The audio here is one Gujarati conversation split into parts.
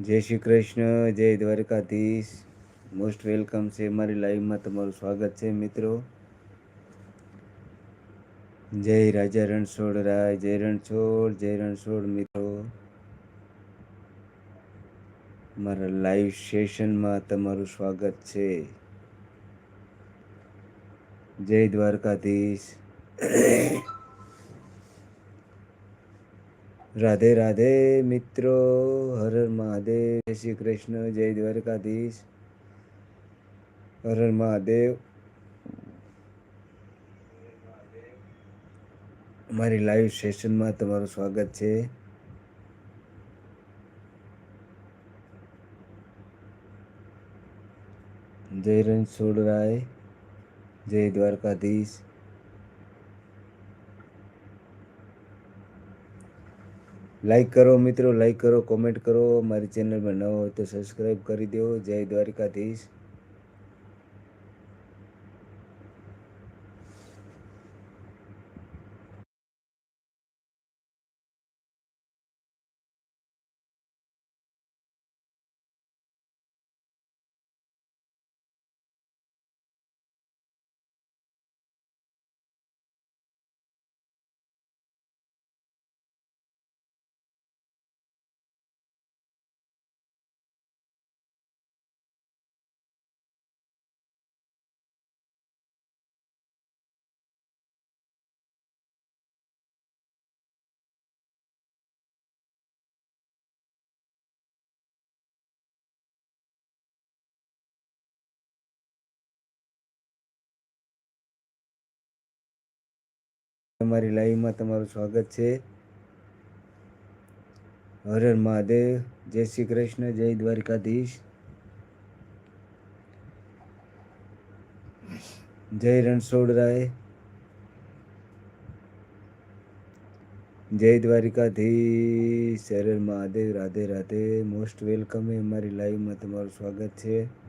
જય શ્રી કૃષ્ણ, જય દ્વારકાધીશ. મોસ્ટ વેલકમ છે મારી લાઈવમાં તમારું સ્વાગત છે, મિત્રો. જય રાજા રણછોડ રાય, જય રણછોડ જય રણછોડ, મિત્રો. મારા લાઈવ સેશનમાં તમારું સ્વાગત છે. જય દ્વારકાધીશ. રાધે રાધે મિત્રો, હર હર મહાદેવ શ્રી કૃષ્ણ, જય દ્વારકાધીશ. હર હર મહાદેવ. મારી લાઈવ સેશનમાં તમારું સ્વાગત છે. જય રણછોડરાય, જય દ્વારકાધીશ. લાઈક કરો મિત્રો લાઈક કરો કોમેન્ટ કરો. મારી ચેનલમાં ન હોય તો સબસ્ક્રાઈબ કરી દો જય દ્વારકાધીશ. તમારી લાઈવમાં તમારું સ્વાગત છે. હર મહાદેવ, જય શ્રી કૃષ્ણ, જય દ્વારકાધીશ. જય રણછોડરાય જય દ્વારિકાધીશ હર મહાદેવ, રાધે રાધે. મોસ્ટ વેલકમ એ અમારી લાઈવમાં તમારું સ્વાગત છે.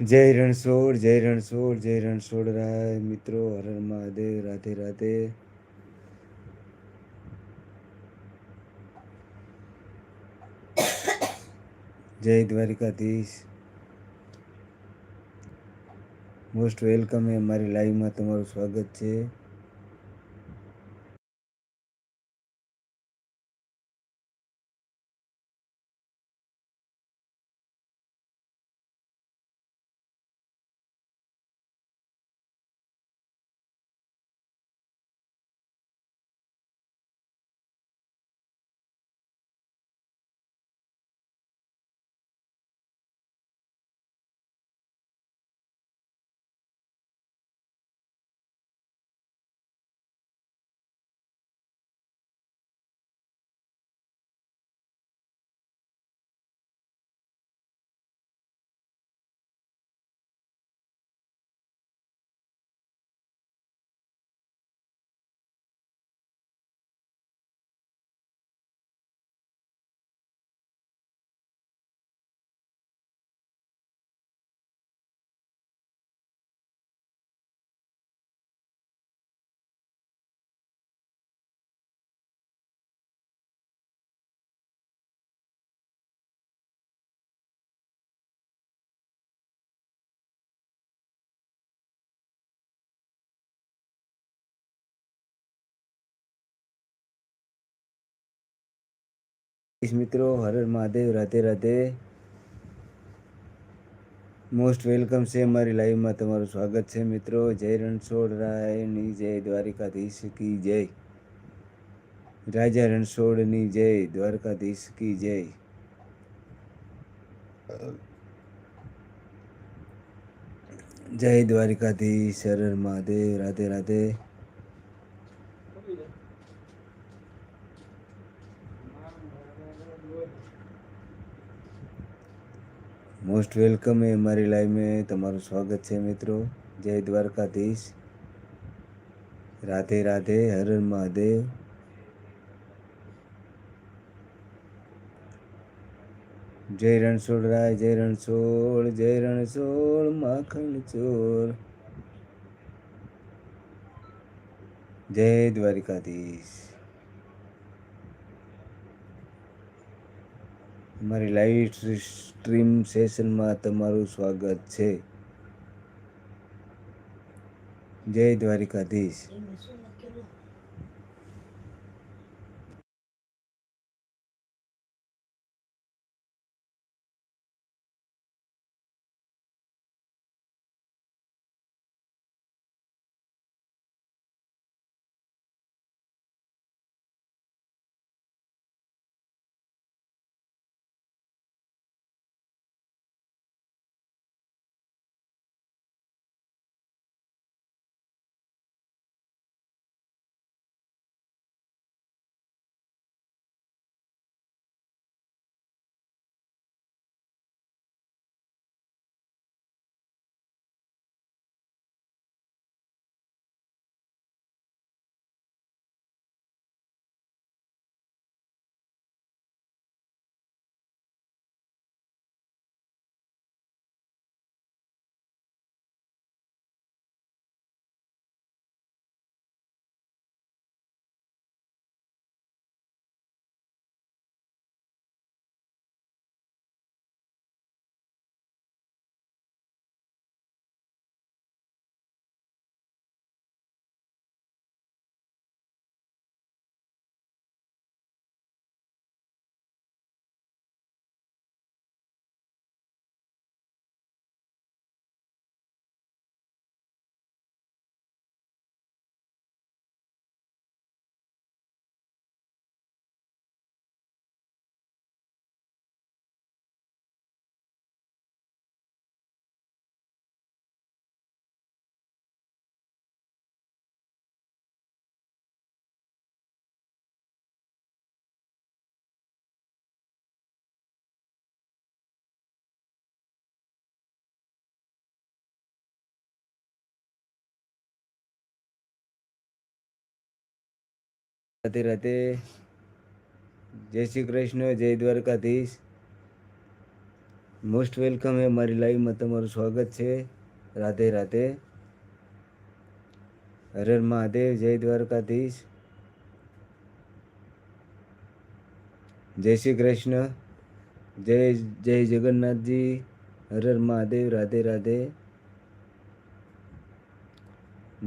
જય રણછોડ જય રણછોડ જય રણછોડ રાય. મિત્રો, હર મહાદેવ, રાધે રાધે. જય દ્વારિકાધીશ. મોસ્ટ વેલકમ એ મારી લાઈવમાં તમારું સ્વાગત છે. મિત્રો, હર મહાદેવ, રાધે રાધે. મોસ્ટ વેલકમ છે મારી લાઈવમાં તમારું સ્વાગત છે, મિત્રો. જય રણછોડ રાયની જય, દ્વારિકાધીશ કી જય. રાજા રણછોડની જય, દ્વારકાધીશ કી જય. જય દ્વારિકાધીશ હર મહાદેવ, રાધે રાધે. મોસ્ટ વેલકમ એ મારી લાઈવમાં તમારું સ્વાગત છે મિત્રો. જય દ્વારકાધીશ. રાધે રાધે હર મહાદેવ. જય રણછોડ રાય, જય રણછોડ જય રણછોડ, માખણ ચોર. જય દ્વારિકાધીશ. મારી લાઈવ સ્ટ્રીમ સેશનમાં તમારું સ્વાગત છે. જય દ્વારિકાધીશ. રાધે રાધે જય શ્રી કૃષ્ણ જય દ્વારકાધીશ મોસ્ટ વેલકમ એ મારી લાઈવમાં તમારું સ્વાગત છે રાધે રાધે હરર મહાદેવ જય દ્વારકાધીશ જય શ્રી કૃષ્ણ જય જય જગન્નાથજી હરર મહાદેવ રાધે રાધે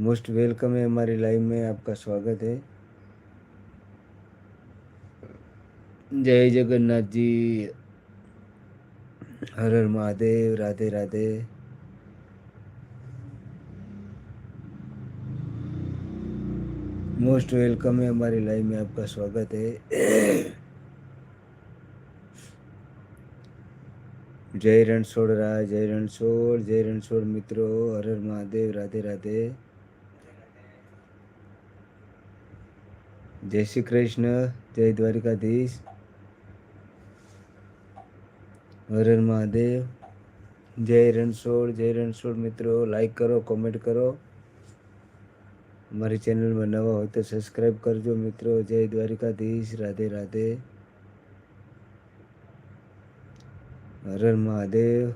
मोस्ट वेलकम है हमारी लाइव में आपका स्वागत है जय जगन्नाथ जी हर हर महादेव राधे राधे मोस्ट वेलकम है हमारी लाइव में आपका स्वागत है जय रणछोड़ राज जय रणछोड़ जय रणछोड़ मित्रों हर हर महादेव राधे राधे जय श्री कृष्ण जय द्वारिकाधीश હર હર મહાદેવ. જય રણછોડ જય રણછોડ મિત્રો. લાઈક કરો કોમેન્ટ કરો. મારી ચેનલમાં નવા હોય તો સબસ્ક્રાઈબ કરજો મિત્રો. જય દ્વારિકાધીશ. રાધે રાધે. હર હર મહાદેવ.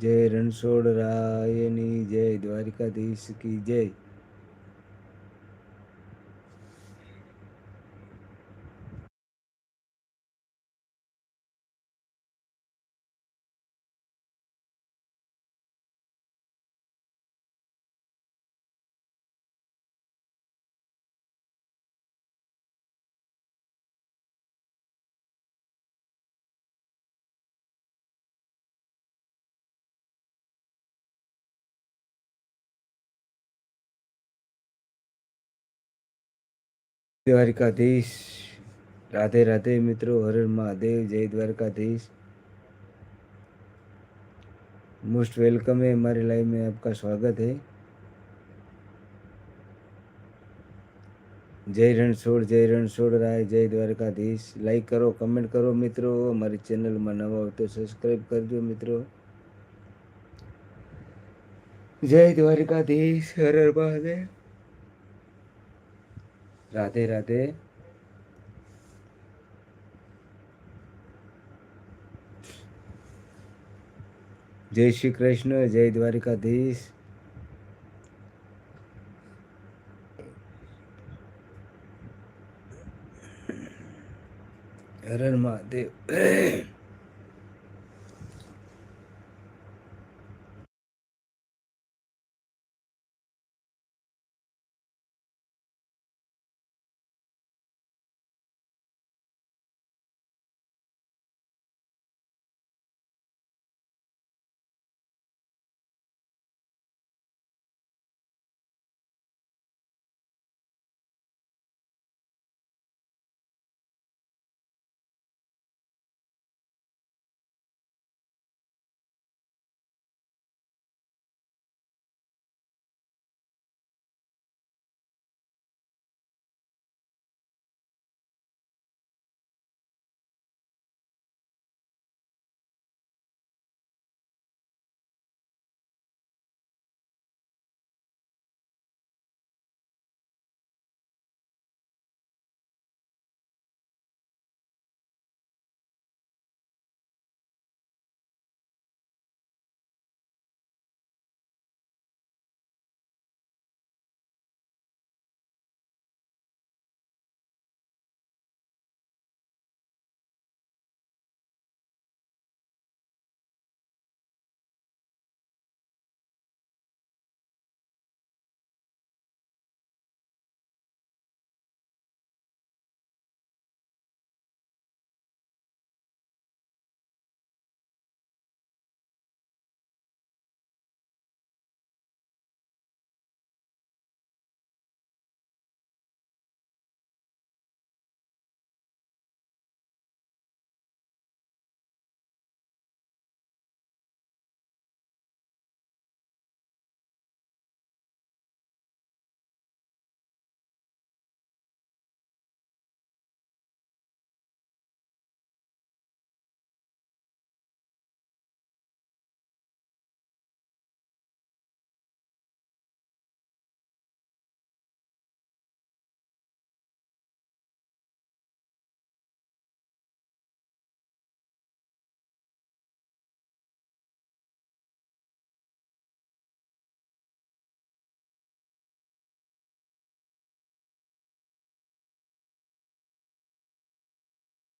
જય રણછોડ રાયની જય. દ્વારિકાધીશ કી જય. દ્વારિકાધીશ राधे राधे मित्रों हर हर महादेव जय द्वारकाधीश मोस्ट वेलकम है हमारे लाइव में आपका स्वागत है जय रणछोड़ जय रणछोड़ राय जय द्वारकाधीश लाइक करो कमेंट करो मित्रों हमारी चैनल में नवा हो तो सब्सक्राइब कर दो मित्रों जय द्वारिकाधीश हर રાધે રાધે. જય શ્રી કૃષ્ણ જય દ્વારિકાધીશ. હરણ મહાદેવ.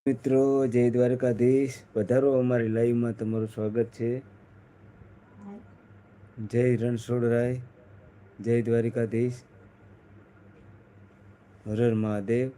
મિત્રો, જય દ્વારકાધીશ. વધારો અમારી લાઈવમાં તમારું સ્વાગત છે. જય રણછોડરાય જય દ્વારિકાધીશ. હરર મહાદેવ મહાદેવ.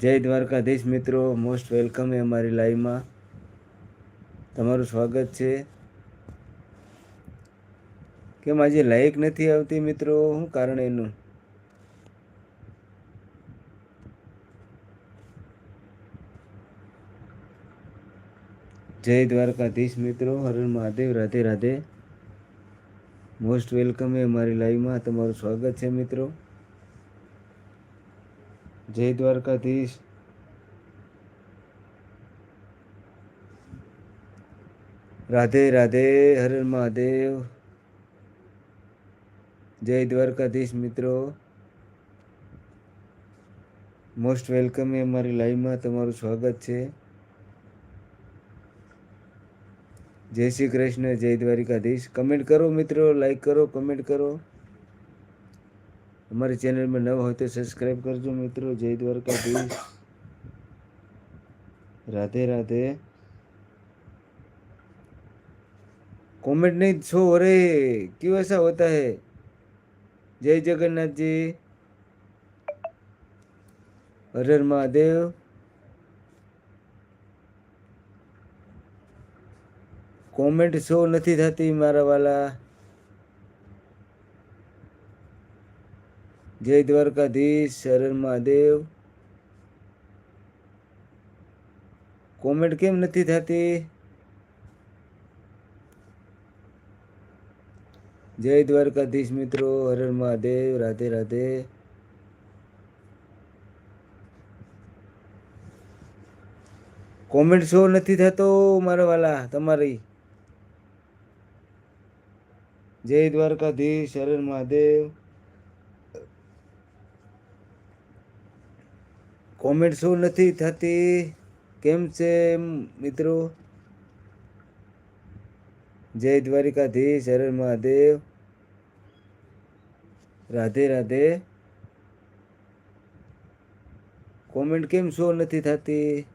જય દ્વારકાધીશ મિત્રો મોસ્ટ વેલકમ એ અમારી લાઈવમાં તમારું સ્વાગત છે. કેમ આજે લાઈક નથી આવતી મિત્રો? શું કારણ એનું? જય દ્વારકાધીશ મિત્રો હર મહાદેવ, રાધે રાધે. મોસ્ટ વેલકમ એ મારી લાઈવમાં તમારું સ્વાગત છે મિત્રો. જય દ્વારકાધીશ રાધે રાધે, હર મહાદેવ. જય દ્વારકાધીશ મિત્રો. મોસ્ટ વેલકમ એ મારી લાઈવમાં તમારું સ્વાગત છે. જય શ્રી કૃષ્ણ, જય દ્વારિકાધીશ. કમેન્ટ કરો મિત્રો, લાઈક કરો, કમેન્ટ કરો. અમારી ચેનલમાં નવા હોય તો સબસ્ક્રાઈબ કરજો મિત્રો. જય દ્વારકાધીશ. રાધે રાધે. કોમેન્ટ નહીં છો? અરે ક્યુ એસા હોતા હે? જય જગન્નાથજી. હર હર મહાદેવ. કોમેન્ટ શો નથી થતી મારા વાલા? જય દ્વારકાધીશ, શરણ મહાદેવ. કોમેન્ટ કેમ નથી થતી? જય દ્વારકાધીશ મિત્રો હર હર મહાદેવ, રાધે રાધે. કોમેન્ટ શો નથી થતો મારા વાલા, તમારી. જય દ્વારકાધીશ, શરણ મહાદેવ. કોમેન્ટ શું નથી થતી? કેમ છે મિત્રો? જય દ્વારિકાધીશ, હર મહાદેવ. રાધે રાધે. કોમેન્ટ કેમ શો નથી થતી?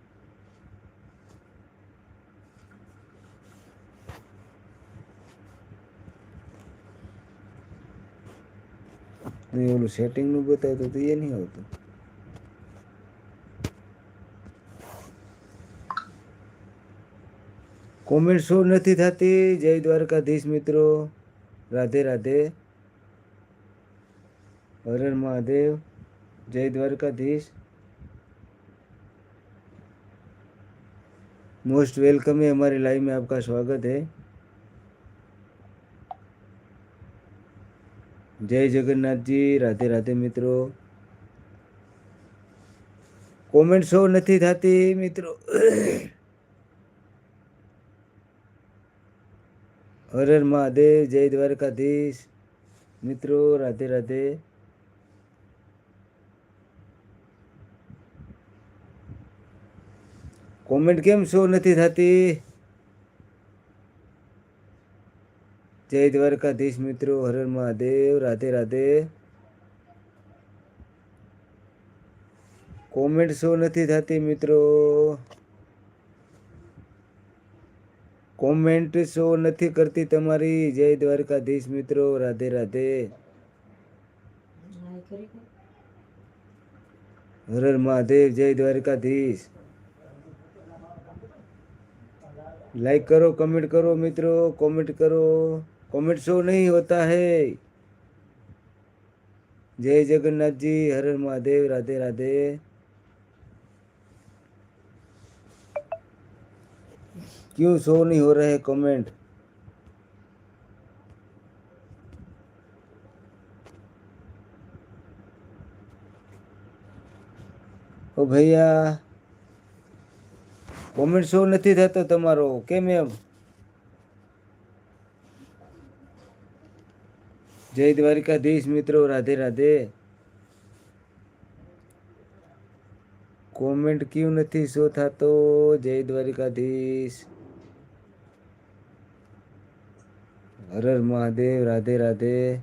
નહીં, ઓલું સેટિંગનું બતાવતું તો એ નહીં આવતું. કોમેન્ટ શો નથી થતી જય દ્વારકાધીશ મિત્રો રાધે રાધે હર હર મહાદેવ જય દ્વારકાધીશ मोस्ट वेलकम है हमारी लाइव में आपका स्वागत है जय जगन्नाथ जी राधे राधे मित्रों કોમેન્ટ શો નથી થતી મિત્રો હર મહાદેવ, જય દ્વારકાધીશ. મિત્રો, રાધે રાધે. કોમેન્ટ કેમ શો નથી થતી? જય દ્વારકાધીશ મિત્રો હર મહાદેવ, રાધે રાધે. કોમેન્ટ શો નથી થતી મિત્રો. કોમેન્ટ શો નથી કરતી તમારી જય દ્વારકાધીશ મિત્રો રાધે રાધે હર હર મહાદેવ જય દ્વારકાધીશ लाइक करो कमेंट करो मित्रों कमेंट करो कमेंट शो नहीं होता है जय जगन्नाथ जी हर हर महादेव क्यों शो नहीं हो रहे कमेंट ओ भैया કોમેન્ટ શો નથી થતો તમારો કેમ એમ જય દ્વારિકાધીશ મિત્રો રાધે રાધે કોમેન્ટ ક્યું નથી શો થતો જય દ્વારિકાધીશ હર હર મહાદેવ, રાધે રાધે.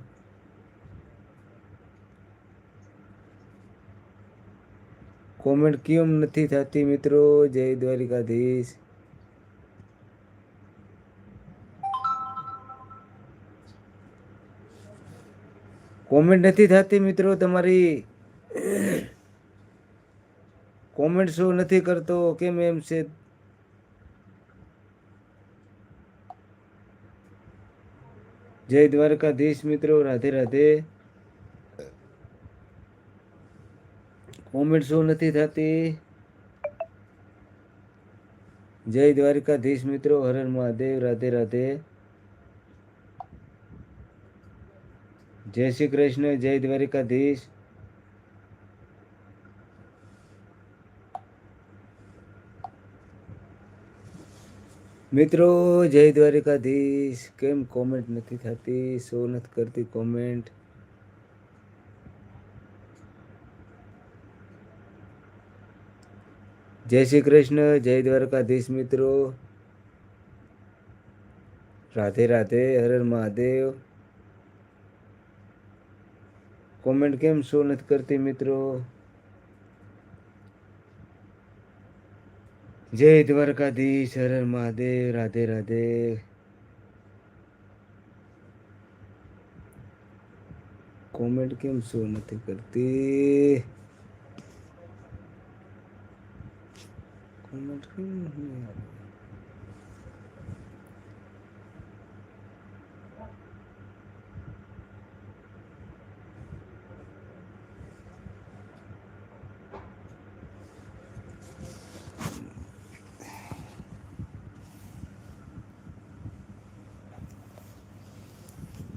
કોમેન્ટ કેમ નથી થતી મિત્રો? જય દ્વારિકાધીશ. કોમેન્ટ નથી થતી મિત્રો તમારી. કોમેન્ટ શું નથી કરતો, કેમ એમ છે? જય દ્વારકાધીશ મિત્રો, રાધે રાધે. કોમેન્ટ શું નથી થતી? જય દ્વારકાધીશ મિત્રો, હર હર મહાદેવ, રાધે રાધે. જય શ્રી કૃષ્ણ, જય દ્વારિકાધીશ. મિત્રો, જય દ્વારિકાધીશ. કેમ કોમેન્ટ નથી થતી? શો નથી કરતી કોમેન્ટ જય શ્રી કૃષ્ણ. જય દ્વારકાધીશ મિત્રો. રાધે રાધે, હર મહાદેવ. કોમેન્ટ કેમ શો નથી કરતી મિત્રો? જય દ્વારકાધીશ હર હર મહાદેવ રાધે રાધે કોમેન્ટ કેમ શો નથી કરતી કોમેન્ટ કેમ નહીં આવતી?